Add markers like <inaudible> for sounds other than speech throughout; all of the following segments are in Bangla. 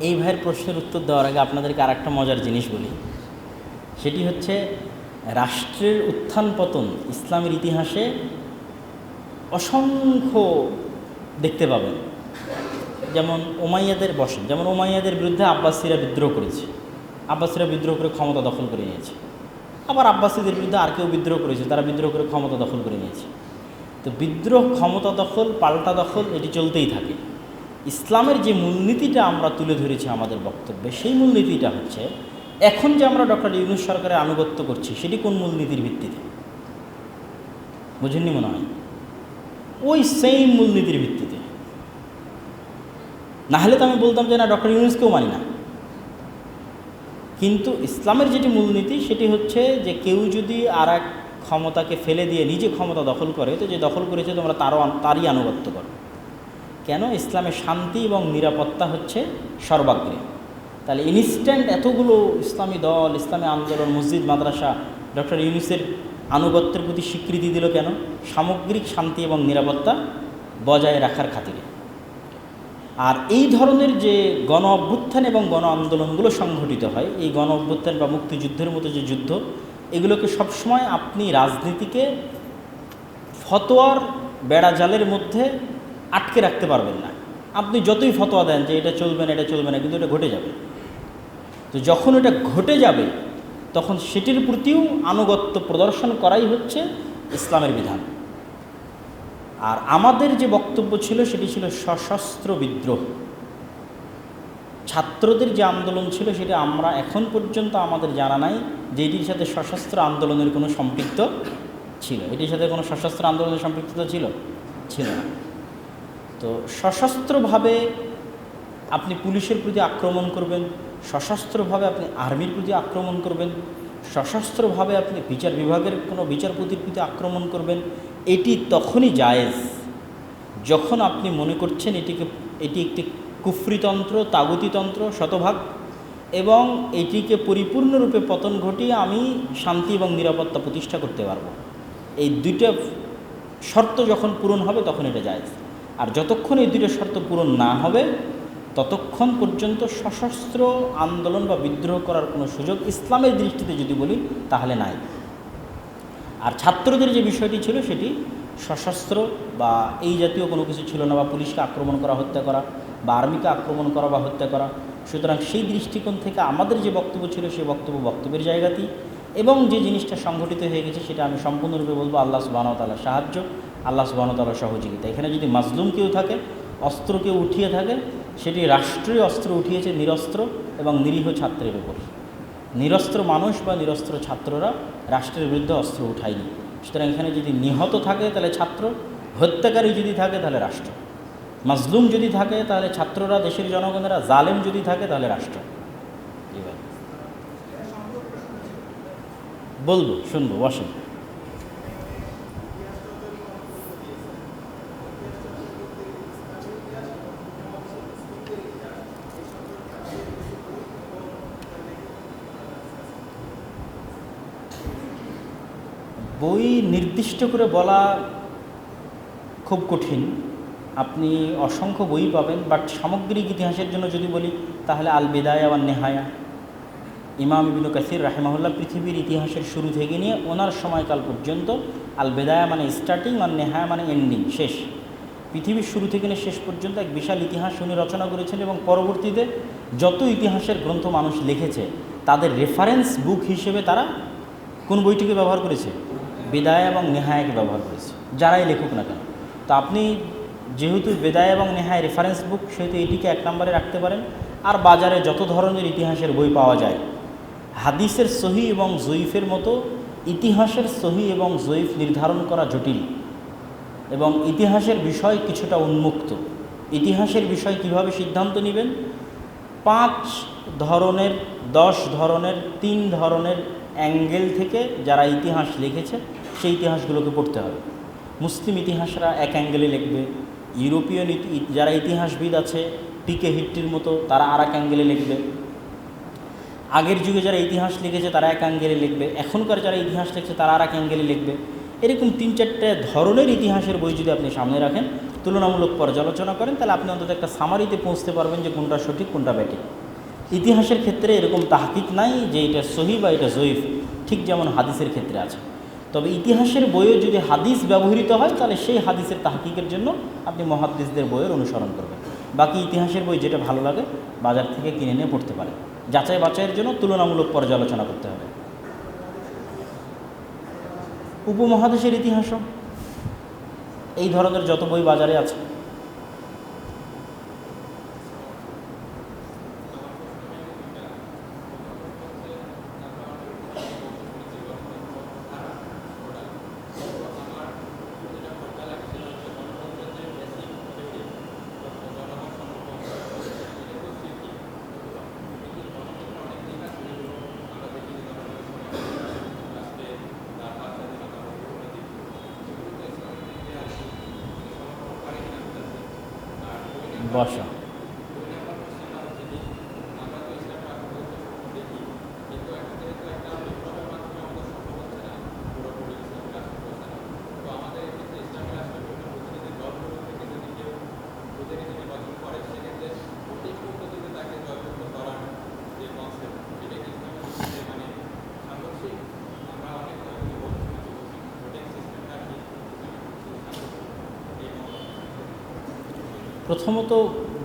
এই ভাইয়ের প্রশ্নের উত্তর দেওয়ার আগে আপনাদেরকে আর একটা মজার জিনিস বলি। সেটি হচ্ছে, রাষ্ট্রের উত্থান পতন ইসলামের ইতিহাসে অসংখ্য দেখতে পাবেন। যেমন ওমাইয়াদের বসেন, যেমন ওমাইয়াদের বিরুদ্ধে আব্বাসিরা বিদ্রোহ করেছে। আব্বাসিরা বিদ্রোহ করে ক্ষমতা দখল করে নিয়েছে। আবার আব্বাসীদের বিরুদ্ধে আর কেউ বিদ্রোহ করেছে, তারা বিদ্রোহ করে ক্ষমতা দখল করে নিয়েছে। তো বিদ্রোহ, ক্ষমতা দখল, পাল্টা দখল, এটি চলতেই থাকে। ইসলামের যে মূলনীতিটা আমরা তুলে ধরেছি আমাদের বক্তব্যে, সেই মূলনীতিটা হচ্ছে, এখন যে আমরা ডক্টর ইউনুস সরকারের আনুগত্য করছি, সেটি কোন মূলনীতির ভিত্তিতে? বুঝেননি মনে হয়? ওই সেই মূলনীতির ভিত্তিতে। না হলে তো আমি বলতাম যে না, ডক্টর ইউনুসকেও মানি না। কিন্তু ইসলামের যেটি মূলনীতি, সেটি হচ্ছে যে কেউ যদি আর এক ক্ষমতাকে ফেলে দিয়ে নিজে ক্ষমতা দখল করে, তো যে দখল করেছে তোমরা তারও তারই আনুগত্য করো। কেন ইসলামের শান্তি এবং নিরাপত্তা হচ্ছে সর্বাগ্রে? তাহলে ইনস্ট্যান্ট এতগুলো ইসলামী দল, ইসলামী আন্দোলন, মসজিদ, মাদ্রাসা, ডক্টর ইউনিসের আনুগত্যের প্রতি স্বীকৃতি দিল কেন? সামগ্রিক শান্তি এবং নিরাপত্তা বজায় রাখার খাতিরে। আর এই ধরনের যে গণ অভ্যুত্থান এবং গণ আন্দোলনগুলো সংঘটিত হয়, এই গণ অভ্যুত্থান বা মুক্তিযুদ্ধের মতো যে যুদ্ধ, এগুলোকে সবসময় আপনি রাজনীতিকে ফতোয়ার বেড়াজালের মধ্যে আটকে রাখতে পারবেন না। আপনি যতই ফতোয়া দেন যে এটা চলবে না, এটা চলবে না, কিন্তু এটা ঘটে যাবে। তো যখন এটা ঘটে যাবে, তখন সেটির প্রতিও আনুগত্য প্রদর্শন করাই হচ্ছে ইসলামের বিধান। আর আমাদের যে বক্তব্য ছিল, সেটি ছিল সশস্ত্র বিদ্রোহ। ছাত্রদের যে আন্দোলন ছিল, সেটা আমরা এখন পর্যন্ত আমাদের জানা নাই যে এটির সাথে সশস্ত্র আন্দোলনের কোনো সম্পৃক্ত ছিল। এটির সাথে কোনো সশস্ত্র আন্দোলনের সম্পৃক্ততা ছিল? ছিল না। তো সশস্ত্রভাবে আপনি পুলিশের প্রতি আক্রমণ করবেন, সশস্ত্রভাবে আপনি আর্মির প্রতি আক্রমণ করবেন, সশস্ত্রভাবে আপনি বিচার বিভাগের কোনো বিচারপতির প্রতি আক্রমণ করবেন, এটি তখনই জায়েজ যখন আপনি মনে করছেন এটিকে, এটি একটি কুফরিতন্ত্র, তাগুতিতন্ত্র, শতভাগ এবং এটিকে পরিপূর্ণরূপে পতন ঘটিয়ে আমি শান্তি এবং নিরাপত্তা প্রতিষ্ঠা করতে পারব। এই দুইটা শর্ত যখন পূরণ হবে তখন এটা জায়েজ। আর যতক্ষণ এই দুইটা শর্ত পূরণ না হবে, ততক্ষণ পর্যন্ত সশস্ত্র আন্দোলন বা বিদ্রোহ করার কোনো সুযোগ ইসলামের দৃষ্টিতে যদি বলি, তাহলে নাই। আর ছাত্রদের যে বিষয়টি ছিল, সেটি সশস্ত্র বা এই জাতীয় কোনো কিছু ছিল না বা পুলিশকে আক্রমণ করা, হত্যা করা বা আর্মিকে আক্রমণ করা বা হত্যা করা। সুতরাং সেই দৃষ্টিকোণ থেকে আমাদের যে বক্তব্য ছিল, সেই বক্তব্য বক্তব্যের জায়গাতেই। এবং যে জিনিসটা সংঘটিত হয়ে গেছে, সেটা আমি সম্পূর্ণরূপে বলব, আল্লাহ সুবাহতালার সাহায্য। আল্লাহ সুবাহতালার সহযোগিতা। এখানে যদি মাজলুম কেউ থাকে, অস্ত্র কেউ উঠিয়ে থাকে, সেটি রাষ্ট্রীয় অস্ত্র উঠিয়েছে নিরস্ত্র এবং নিরীহ ছাত্রের উপর। নিরস্ত্র মানুষ বা নিরস্ত্র ছাত্ররা রাষ্ট্রের বিরুদ্ধে অস্ত্র উঠায়নি। সুতরাং এখানে যদি নিহত থাকে, তাহলে ছাত্র। হত্যাকারী যদি থাকে, তাহলে রাষ্ট্র। মাজলুম যদি থাকে, তাহলে ছাত্ররা, দেশের জনগণেরা। জালেম যদি থাকে, তাহলে রাষ্ট্র। বলব, শুনব, বসেন। বই নির্দিষ্ট করে বলা খুব কঠিন। আপনি অসংখ্য বই পাবেন বাট সামগ্রিক ইতিহাসের জন্য যদি বলি, তাহলে আল বেদায়া বা নেহায়া। ইমাম ইবিন কাসির রাহেমাহুল্লাহ পৃথিবীর ইতিহাসের শুরু থেকে নিয়ে ওনার সময়কাল পর্যন্ত আল বেদায়া মানে স্টার্টিং আর নেহায়া মানে এন্ডিং শেষ। পৃথিবীর শুরু থেকে নিয়ে শেষ পর্যন্ত এক বিশাল ইতিহাস উনি রচনা করেছেন এবং পরবর্তীতে যত ইতিহাসের গ্রন্থ মানুষ লিখেছে, তাদের রেফারেন্স বুক হিসেবে তারা কোন বইটিকে ব্যবহার করেছে? বেদায় এবং নেহায়াকে ব্যবহার করেছে, যারাই লেখুক না কেন। তো আপনি যেহেতু বেদায় এবং নেহায় রেফারেন্স বুক সেহেতু এটিকে এক নম্বরে রাখতে পারেন। আর বাজারে যত ধরনের ইতিহাসের বই পাওয়া যায়, হাদিসের সহি এবং জয়ীফের মতো ইতিহাসের সহি এবং জয়ীফ নির্ধারণ করা জটিল। এবং ইতিহাসের বিষয় কিছুটা উন্মুক্ত। ইতিহাসের বিষয় কীভাবে সিদ্ধান্ত নেবেন? পাঁচ ধরনের, দশ ধরনের, তিন ধরনের অ্যাঙ্গেল থেকে যারা ইতিহাস লিখেছে সেই ইতিহাসগুলোকে পড়তে হবে। মুসলিম ইতিহাসরা এক অ্যাঙ্গেলে লিখবে, ইউরোপীয় যারা ইতিহাসবিদ আছে, টিকে হিট্টির মতো, তারা আর এক অ্যাঙ্গেলে লিখবে। আগের যুগে যারা ইতিহাস লিখেছে, তারা এক অ্যাঙ্গেলে লিখবে। এখনকার যারা ইতিহাস লিখছে, তারা আর এক অ্যাঙ্গেলে লিখবে। এরকম তিন চারটে ধরনের ইতিহাসের বই যদি আপনি সামনে রাখেন, তুলনামূলক পর্যালোচনা করেন, তাহলে আপনি অন্তত একটা সামারিতে পৌঁছতে পারবেন যে কোনটা সঠিক, কোনটা ব্যাটিক। ইতিহাসের ক্ষেত্রে এরকম তাহকিক নাই যে এটা সহি বা এটা জয়ীফ, ঠিক যেমন হাদিসের ক্ষেত্রে আছে। তবে ইতিহাসের বইয়ে যদি হাদিস ব্যবহৃত হয়, তাহলে সেই হাদিসের তাহকিকের জন্য আপনি মহাদিসদের বইয়ের অনুসরণ করবেন। বাকি ইতিহাসের বই যেটা ভালো লাগে, বাজার থেকে কিনে নিয়ে পড়তে পারে যাচাই বাছাইয়ের জন্য তুলনামূলক পর্যালোচনা করতে হবে। উপমহাদেশের ইতিহাসও। এই ধরনের যত বই বাজারে আছে বসা প্রথমত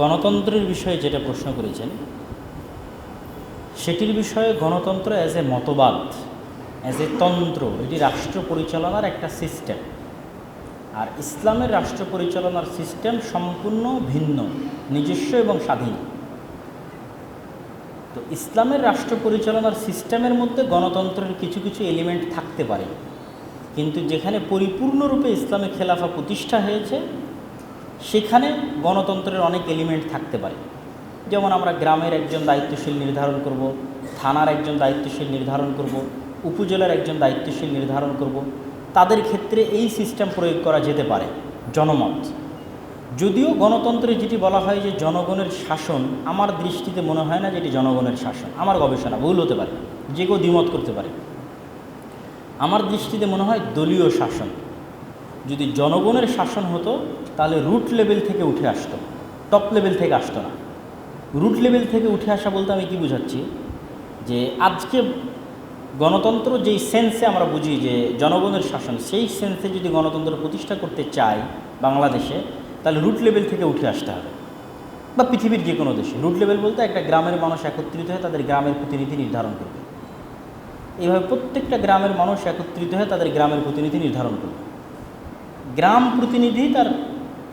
গণতন্ত্রের বিষয়ে যেটা প্রশ্ন করেছেন, সেটির বিষয়ে গণতন্ত্র অ্যাজ এ মতবাদ অ্যাজ এ তন্ত্র, এটি রাষ্ট্র পরিচালনার একটা সিস্টেম আর ইসলামের রাষ্ট্র পরিচালনার সিস্টেম সম্পূর্ণ ভিন্ন, নিজস্ব এবং স্বাধীন। তো ইসলামের রাষ্ট্র পরিচালনার সিস্টেমের মধ্যে গণতন্ত্রের কিছু কিছু এলিমেন্ট থাকতে পারে। কিন্তু যেখানে পরিপূর্ণরূপে ইসলামে খেলাফা প্রতিষ্ঠা হয়েছে সেখানে গণতন্ত্রের অনেক এলিমেন্ট থাকতে পারে। যেমন আমরা গ্রামের একজন দায়িত্বশীল নির্ধারণ করব, থানার একজন দায়িত্বশীল নির্ধারণ করব, উপজেলার একজন দায়িত্বশীল নির্ধারণ করব। তাদের ক্ষেত্রে এই সিস্টেম প্রয়োগ করা যেতে পারে, জনমত। যদিও গণতন্ত্রে যেটি বলা হয় যে জনগণের শাসন, আমার দৃষ্টিতে মনে হয় না যে এটি জনগণের শাসন। আমার গবেষণা ভুল হতে পারে, যে কেউ দ্বিমত করতে পারে। আমার দৃষ্টিতে মনে হয় দলীয় শাসন। যদি জনগণের শাসন হতো, তাহলে রুট লেভেল থেকে উঠে আসতো। টপ লেভেল থেকে আসতো না। রুট লেভেল থেকে উঠে আসা বলতে আমি কি বুঝাচ্ছি? যে আজকে গণতন্ত্র যেই সেন্সে আমরা বুঝি যে জনগণের শাসন, সেই সেন্সে যদি গণতন্ত্র প্রতিষ্ঠা করতে চাই বাংলাদেশে, তাহলে রুট লেভেল থেকে উঠে আসতে হবে। বা পৃথিবীর যে কোনো দেশে। রুট লেভেল বলতে একটা গ্রামের মানুষ একত্রিত হয়ে তাদের গ্রামের প্রতিনিধি নির্ধারণ করবে। এইভাবে প্রত্যেকটা গ্রামের মানুষ একত্রিত হয়ে তাদের গ্রামের প্রতিনিধি নির্ধারণ করবে। গ্রাম প্রতিনিধি তার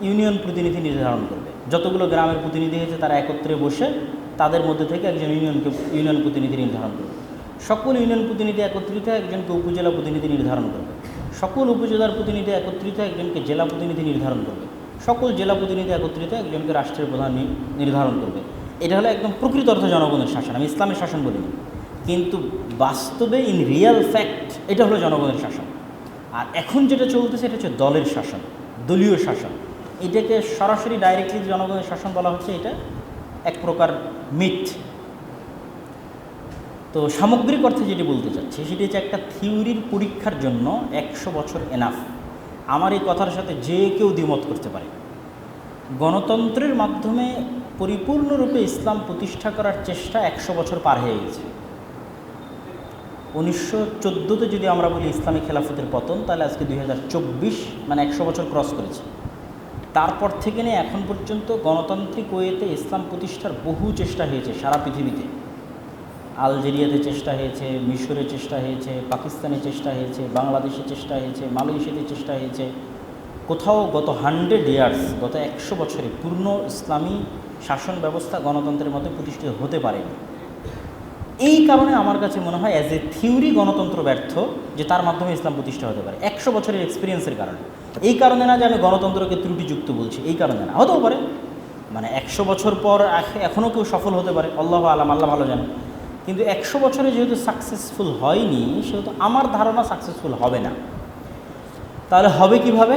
ইউনিয়ন প্রতিনিধি নির্ধারণ করবে। যতগুলো গ্রামের প্রতিনিধি হয়েছে তারা একত্রে বসে তাদের মধ্যে থেকে একজন ইউনিয়নকে, ইউনিয়ন প্রতিনিধি নির্ধারণ করবে। সকল ইউনিয়ন প্রতিনিধি একত্রিত একজনকে উপজেলা প্রতিনিধি নির্ধারণ করবে। সকল উপজেলার প্রতিনিধি একত্রিত একজনকে জেলা প্রতিনিধি নির্ধারণ করবে। সকল জেলা প্রতিনিধি একত্রিত একজনকে রাষ্ট্রের প্রধান নির্ধারণ করবে। এটা হলো একদম প্রকৃত অর্থ জনগণের শাসন। আমি ইসলামের শাসন বলিনি। কিন্তু বাস্তবে ইন রিয়েল ফ্যাক্ট এটা হলো জনগণের শাসন। আর এখন যেটা চলতেছে, এটা হচ্ছে দলের শাসন, দলীয় শাসন। এটাকে সরাসরি ডাইরেক্টলি জনগণের শাসন বলা হচ্ছে, এটা এক প্রকার মিথ তো সামগ্রিক অর্থে যেটি বলতে চাচ্ছি, সেটি হচ্ছে একটা থিওরির পরীক্ষার জন্য একশো বছর এনাফ আমার এই কথার সাথে যে কেউ দ্বিমত করতে পারে। গণতন্ত্রের মাধ্যমে পরিপূর্ণরূপে ইসলাম প্রতিষ্ঠা করার চেষ্টা একশো বছর পার হয়ে গেছে। উনিশশো চোদ্দোতে যদি আমরা বলি ইসলামী খেলাফতের পতন, তাহলে আজকে দু হাজার চব্বিশ মানে একশো বছর ক্রস করেছে। তারপর থেকে নিয়ে এখন পর্যন্ত গণতান্ত্রিক ওয়েতে ইসলাম প্রতিষ্ঠার বহু চেষ্টা হয়েছে সারা পৃথিবীতে। আলজেরিয়াতে চেষ্টা হয়েছে, মিশরে চেষ্টা হয়েছে, পাকিস্তানে চেষ্টা হয়েছে, বাংলাদেশে চেষ্টা হয়েছে, মালয়েশিয়াতে চেষ্টা হয়েছে। কোথাও গত হান্ড্রেড ইয়ার্স, গত একশো বছরে পূর্ণ ইসলামী শাসন ব্যবস্থা গণতন্ত্রের মতো প্রতিষ্ঠিত হতে পারেনি। এই কারণে আমার কাছে মনে হয় অ্যাজ এ থিওরি গণতন্ত্র ব্যর্থ, যে তার মাধ্যমে ইসলাম প্রতিষ্ঠা হতে পারে। একশো বছরের এক্সপিরিয়েন্সের কারণে। এই কারণে না যে আমি গণতন্ত্রকে ত্রুটিযুক্ত বলছি, এই কারণে না। হতেও পারে। মানে একশো বছর পর এখনও কেউ সফল হতে পারে। আল্লাহ আলাম, আল্লাহ ভালো জানে। কিন্তু একশো বছরে যেহেতু সাকসেসফুল হয়নি, সেহেতু আমার ধারণা সাকসেসফুল হবে না। তাহলে হবে কীভাবে?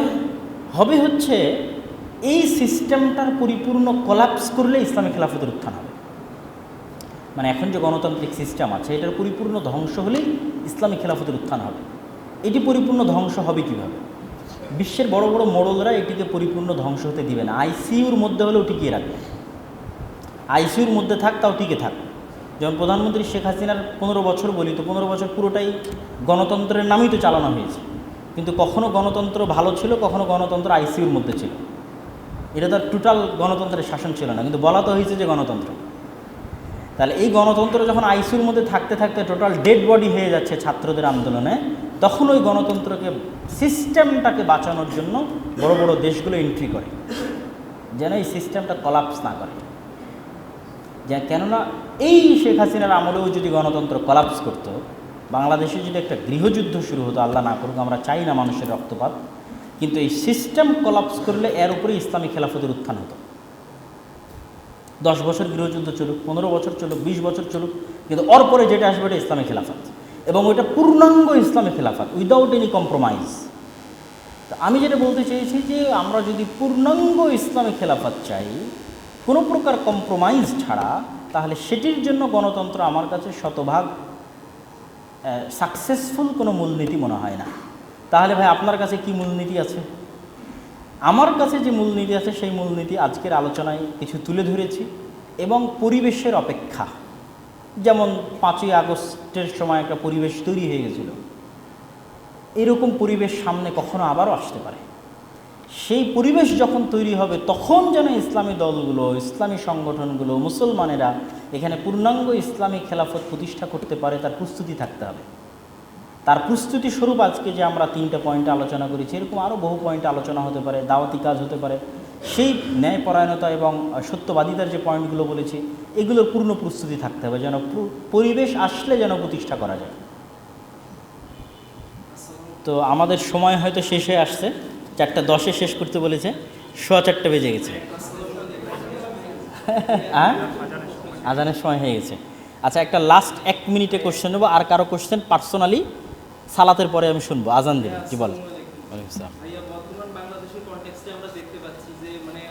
হবে হচ্ছে এই সিস্টেমটার পরিপূর্ণ কলাপস করলে ইসলামী খেলাফতের উত্থান হবে। মানে এখন যে গণতান্ত্রিক সিস্টেম আছে, এটার পরিপূর্ণ ধ্বংস হলেই ইসলামী খেলাফতের উত্থান হবে। এটি পরিপূর্ণ ধ্বংস হবে কীভাবে? বিশ্বের বড় বড় মোড়লরা এটিকে পরিপূর্ণ ধ্বংস হতে দিবে না। আইসিইউর মধ্যে হলেও টিকিয়ে রাখবে। আইসিইউর মধ্যে থাক, তাও টিকে থাক। যেমন প্রধানমন্ত্রী শেখ হাসিনার পনেরো বছর বলি, তো পনেরো বছর পুরোটাই গণতন্ত্রের নামেই তো চালানো হয়েছে। কিন্তু কখনও গণতন্ত্র ভালো ছিল কখনও গণতন্ত্র আইসিইউর মধ্যে ছিল। এটা তো টোটাল গণতন্ত্রের শাসন ছিল না। কিন্তু বলা তো হয়েছে যে গণতন্ত্র। তাহলে এই গণতন্ত্র যখন আইসিউর মধ্যে থাকতে থাকতে টোটাল ডেড বডি হয়ে যাচ্ছে ছাত্রদের আন্দোলনে, তখন ওই গণতন্ত্রকে সিস্টেমটাকে বাঁচানোর জন্য বড় বড় দেশগুলো এন্ট্রি করে, যেন এই সিস্টেমটা কলাপস না করে। যে কেননা এই শেখ হাসিনার আমলেও যদি গণতন্ত্র কলাপস করতো, বাংলাদেশে যদি একটা গৃহযুদ্ধ শুরু হতো, আল্লাহ না করুক, আমরা চাই না মানুষের রক্তপাত, কিন্তু এই সিস্টেম কলাপস করলে এর উপরে ইসলামী খেলাফতের উত্থান হতো। দশ বছর গৃহযুদ্ধ চলুক, পনেরো বছর চলুক, বিশ বছর চলুক, কিন্তু অরপরে যেটা আসবে এটা ইসলামী খেলাফাত। এবং ওইটা পূর্ণাঙ্গ ইসলামী খেলাফাত উইদাউট এনি কম্প্রোমাইজ আমি যেটা বলতে চেয়েছি যে আমরা যদি পূর্ণাঙ্গ ইসলামী খেলাফত চাই, কোনো প্রকার কম্প্রোমাইজ ছাড়া, তাহলে সেটির জন্য গণতন্ত্র আমার কাছে শতভাগ সাকসেসফুল কোনো মূলনীতি মনে হয় না। তাহলে ভাই আপনার কাছে কি মূলনীতি আছে? আমার কাছে যে মূলনীতি আছে, সেই মূলনীতি আজকের আলোচনায় কিছু তুলে ধরেছি এবং পরিবেশের অপেক্ষা। যেমন পাঁচই আগস্টের সময় একটা পরিবেশ তৈরি হয়ে গেছিল। এরকম পরিবেশ সামনে কখনো আবারও আসতে পারে। সেই পরিবেশ যখন তৈরি হবে, তখন যেন ইসলামী দলগুলো, ইসলামী সংগঠনগুলো, মুসলমানেরা এখানে পূর্ণাঙ্গ ইসলামী খেলাফত প্রতিষ্ঠা করতে পারে, তার প্রস্তুতি থাকতে হবে। তার প্রস্তুতি স্বরূপ আজকে যে আমরা তিনটে পয়েন্টে আলোচনা করেছি, এরকম আরও বহু পয়েন্টে আলোচনা হতে পারে, দাওয়াতি কাজ হতে পারে। সেই ন্যায়পরায়ণতা এবং সত্যবাদিতার যে পয়েন্টগুলো বলেছি, এগুলোর পূর্ণ প্রস্তুতি থাকতে হবে যেন পরিবেশ আসলে যেন প্রতিষ্ঠা করা যায়। তো আমাদের সময় হয়তো শেষ হয়ে আসছে, চারটা দশে শেষ করতে বলেছে, সোয়া চারটে বেজে গেছে। হ্যাঁ? আজানের সময় হয়ে গেছে। আচ্ছা একটা লাস্ট এক মিনিটে কোশ্চেন নেব, আর কারও কোশ্চেন পার্সোনালি সালাতের পরে আমি শুনব, আজান দিলে জি বল ওয়ালাইকুম আসসালাম ভাইয়া, বর্তমান বাংলাদেশের কনটেক্সটে আমরা দেখতে পাচ্ছি যে মানে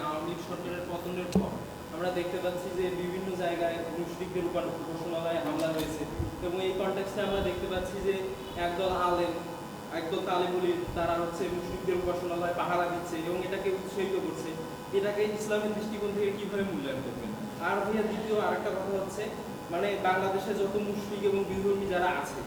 এবং এটাকে উৎসাহিত করছে। এটাকে ইসলামের দৃষ্টিকোণ থেকে কীভাবে মূল্যায়ন করবেন? আর ভাইয়া, দ্বিতীয় আরেকটা কথা হচ্ছে মানে বাংলাদেশে যত মুসলিক এবং বিধর্মী যারা আছে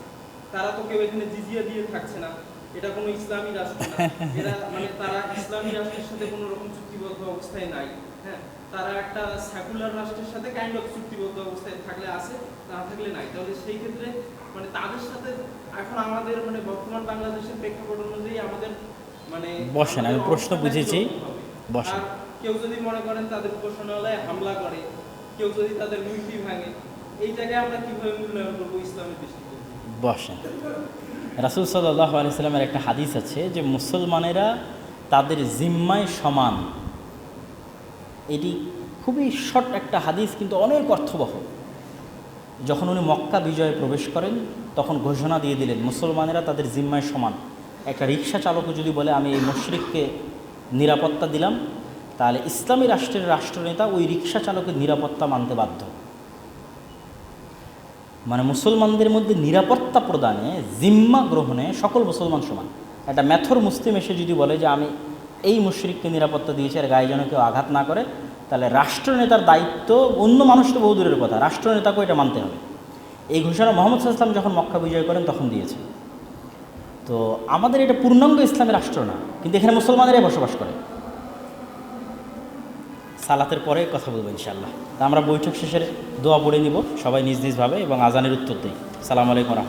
তারা তো কেউ এখানে জিজিয়া দিয়ে থাকছে না এটা কোনো ইসলামী রাষ্ট্র না <laughs> এরা মানে তারা ইসলামী রাষ্ট্রের সাথে কোনো রকম চুক্তিবদ্ধ অবস্থায় নাই হ্যাঁ তারা একটা সেকুলার রাষ্ট্রের সাথে কাইন্ড অফ চুক্তিবদ্ধ অবস্থায় থাকলে আছে না থাকলে নাই তাহলে সেই ক্ষেত্রে মানে তাদের সাথে এখন আমাদের মানে বর্তমান বাংলাদেশের প্রেক্ষাপট অনুযায়ী আমাদের মানে বসেন, আমি প্রশ্ন বুঝেছি। বসেন। কেউ যদি মনে করেন তাদের উপাসনালয়ে হামলা করে কেউ যদি তাদের মূর্তি ভাঙে এই জায়গায় আমরা কীভাবে মূল্যায়ন করব ইসলামের থেকে? বসেন রাসুল সাল্লাহ আলাইসাল্লামের একটা হাদিস আছে যে মুসলমানেরা তাদের জিম্মায় সমান। এটি খুবই শর্ট একটা হাদিস, কিন্তু অনেক অর্থবহ। যখন উনি মক্কা বিজয়ে প্রবেশ করেন, তখন ঘোষণা দিয়ে দিলেন, মুসলমানেরা তাদের জিম্মায় সমান। একটা রিক্সা চালকও যদি বলে, আমি এই মুশরিককে নিরাপত্তা দিলাম, তাহলে ইসলামী রাষ্ট্রের রাষ্ট্রনেতা ওই রিক্সা চালকের নিরাপত্তা মানতে বাধ্য। মানে মুসলমানদের মধ্যে নিরাপত্তা প্রদানে, জিম্মা গ্রহণে সকল মুসলমান সমান। একটা ম্যাথর মুসলিম এসে যদি বলে যে আমি এই মুশরিককে নিরাপত্তা দিয়েছি আর গায়ে যেন কেউ আঘাত না করে, তাহলে রাষ্ট্রনেতার দায়িত্ব অন্য মানুষ তো বহু দূরের কথা, রাষ্ট্রনেতাকেও এটা মানতে হবে। এই ঘোষণা মোহাম্মদ সাল্লাম যখন মক্কা বিজয় করেন, তখন দিয়েছে। তো আমাদের এটা পূর্ণাঙ্গ ইসলামী রাষ্ট্র না, কিন্তু এখানে মুসলমানেরাই বসবাস করে। সালাতের পরে কথা বলব ইনশাল্লাহ তা আমরা বৈঠক শেষের দোয়া পড়ে নিব সবাই নিজ নিজভাবে এবং আজানের উত্তর দিই। সালাম আলাইকুম